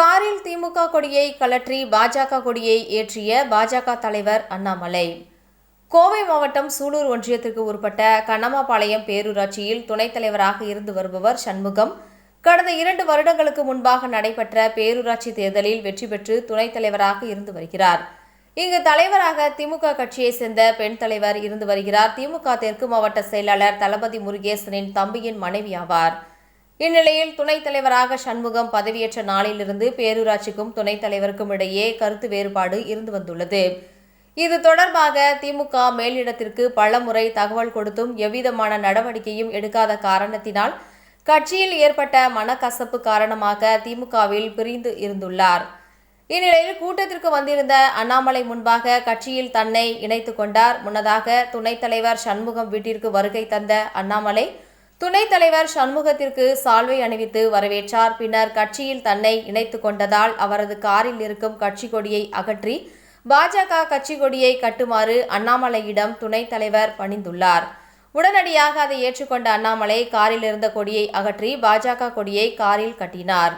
காரில் திமுக கொடியை கலற்றி பாஜக கொடியை ஏற்றிய பாஜக தலைவர் அண்ணாமலை. கோவை மாவட்டம் சூலூர் ஒன்றியத்திற்கு உட்பட்ட கண்ணமாபாளையம் பேரூராட்சியில் துணைத் தலைவராக இருந்து வருபவர் சண்முகம். கடந்த இரண்டு வருடங்களுக்கு முன்பாக நடைபெற்ற பேரூராட்சி தேர்தலில் வெற்றி பெற்று துணைத் தலைவராக இருந்து வருகிறார். இங்கு தலைவராக திமுக கட்சியைச் சேர்ந்த பெண் தலைவர் இருந்து வருகிறார். திமுக தெற்கு மாவட்ட செயலாளர் தளபதி முருகேசனின் தம்பியின் மனைவி ஆவார். இந்நிலையில் துணைத் தலைவராக சண்முகம் பதவியேற்ற நாளிலிருந்து பேரூராட்சிக்கும் துணைத் தலைவருக்கும் இடையே கருத்து வேறுபாடு இருந்து வந்துள்ளது. இது தொடர்பாக திமுக மேலிடத்திற்கு பலமுறை தகவல் கொடுத்தும் எவ்விதமான நடவடிக்கையும் எடுக்காத காரணத்தினால் கட்சியில் ஏற்பட்ட மனக்கசப்பு காரணமாக திமுகவில் பிரிந்து இருந்துள்ளார். இந்நிலையில் கூட்டத்திற்கு வந்திருந்த அண்ணாமலை முன்பாக கட்சியில் தன்னை இணைத்துக் கொண்டார். முன்னதாக துணைத் தலைவர் சண்முகம் வீட்டிற்கு வருகை தந்த அண்ணாமலை துணைத் தலைவர் சண்முகத்திற்கு சால்வை அணிவித்து வரவேற்றார். பின்னர் கட்சியில் தன்னை இணைத்துக் கொண்டதால் அவரது காரில் இருக்கும் கட்சி கொடியை அகற்றி பாஜக கட்சி கொடியை கட்டுமாறு அண்ணாமலையிடம் துணைத் தலைவர் பணிந்துள்ளார். உடனடியாக அதை ஏற்றுக்கொண்ட அண்ணாமலை காரில் இருந்த கொடியை அகற்றி பாஜக கொடியை காரில் கட்டினார்.